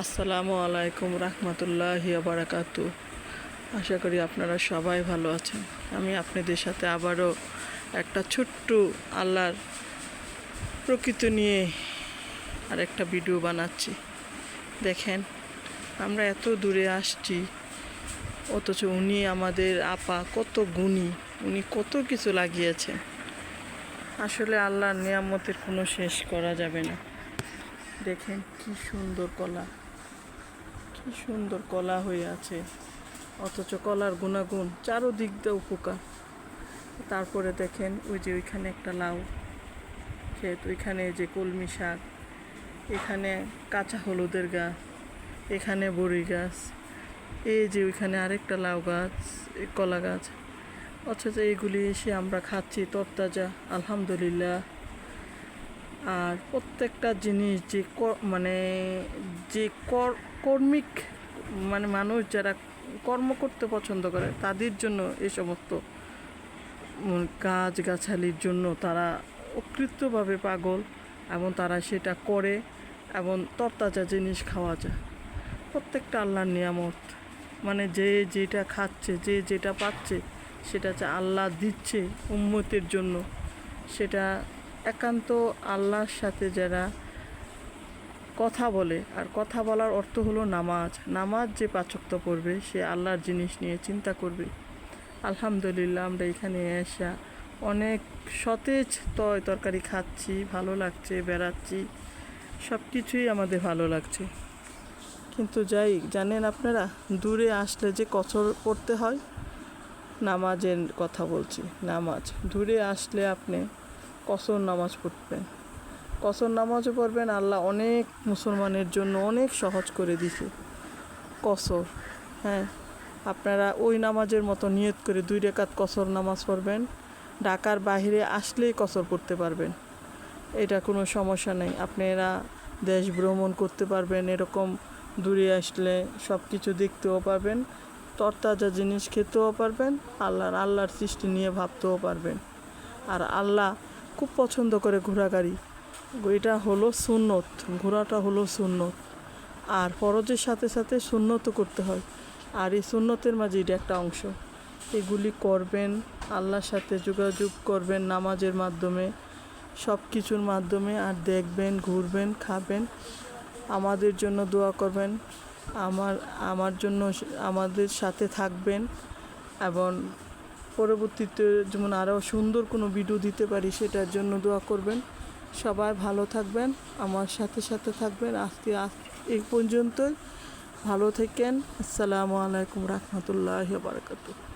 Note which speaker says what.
Speaker 1: আসসালামু আলাইকুম রহমতুল্লাহি বারাকাতু আশা করি আপনারা সবাই ভালো আছেন। আমি আপনাদের সাথে আবারও একটা ছোট্ট আল্লাহর প্রকৃতি নিয়ে আর একটা ভিডিও বানাচ্ছি। দেখেন, আমরা এত দূরে আসছি, অথচ উনি আমাদের আপা কত গুণী, উনি কত কিছু লাগিয়েছেন। আসলে আল্লাহর নিয়ামতের কোনো শেষ করা যাবে না। দেখেন কি সুন্দর কলা। সুন্দর কলা হয়ে আছে। অথচ কলার গুণাগুণ চারোদিক দিয়ে উপকার। তারপরে দেখেন ওই যে ওইখানে একটা লাউ ক্ষেত, ওইখানে যে কলমি শাক, এখানে কাঁচা হলুদের গাছ, এখানে বড়ি গাছ, এই যে ওইখানে আরেকটা লাউ গাছ কলা গাছ। অথচ এইগুলি এসে আমরা খাচ্ছি তরতাজা, আলহামদুলিল্লাহ। আর প্রত্যেকটা জিনিস যে মানে যে কর- কর্মিক মানে মানুষ যারা কর্ম করতে পছন্দ করে তাদের জন্য এই সমস্ত উম, গাছ গাছালির জন্য তারা অকৃতভাবে পাগল এবং তারা সেটা করে এবং তরতাজা জিনিস খাওয়া যায়। প্রত্যেকটা আল্লাহর নিয়ামত মানে যে যেটা খাচ্ছে যে যেটা পাচ্ছে সেটা যে আল্লাহ দিচ্ছে উম্মতের জন্য সেটা একান্ত আল্লাহর সাথে যারা কথা বলে। আর কথা বলার অর্থ হলো নামাজ। নামাজ যে পাচক্ত পড়বে, সে আল্লাহর জিনিস নিয়ে চিন্তা করবে। আলহামদুলিল্লাহ, আমরা এখানে এসা অনেক সতেজ তয় তরকারি খাচ্ছি, ভালো লাগছে, বেড়াচ্ছি। সব কিছুই আমাদের ভালো লাগছে। কিন্তু যাই, জানেন আপনারা, দূরে আসলে যে কচর পড়তে হয়, নামাজের কথা বলছি, নামাজ। দূরে আসলে আপনি কসর নামাজ পড়বেন কসর নামাজও পড়বেন, আল্লাহ অনেক মুসলমানের জন্য অনেক সহজ করে দিছে। কসর হ্যাঁ। আপনারা ওই নামাজের মতো নিয়ত করে দুই রেখাত কসর নামাজ পড়বেন। ঢাকার বাইরে আসলেই কসর পড়তে পারবেন। এটা কোনো সমস্যা নেই। আপনারা দেশ ভ্রমণ করতে পারবেন, এরকম দূরে আসলে সব কিছু দেখতেও পারবেন, তরতাজা জিনিস খেতেও পারবেন, আল্লাহর আল্লাহর সৃষ্টি নিয়ে ভাবতেও পারবেন। আর আল্লাহ খুব পছন্দ করে ঘোরাগাড়ি এটা হলো সুন্নত ঘোরাটা হলো সুন্নত। আর ফরজের সাথে সাথে সুন্নত করতে হয়। আর এই সুন্নতের মাঝে এটা একটা অংশ। এগুলি করবেন, আল্লাহর সাথে যোগাযোগ করবেন নামাজের মাধ্যমে সব কিছুর মাধ্যমে, আর দেখবেন, ঘুরবেন, খাবেন। আমাদের জন্য দোয়া করবেন, আমার আমার জন্য আমাদের সাথে থাকবেন এবং পরবর্তীতে যেমন আরও সুন্দর কোনো ভিডিও দিতে পারি, সেটার জন্য দোয়া করবেন। সবাই ভালো থাকবেন, আমার সাথে সাথে থাকবেন। আজকে আজ এই পর্যন্তই। ভালো থেকেন। আসসালামু আলাইকুম রহমতুল্লাহ বারকাতুহ।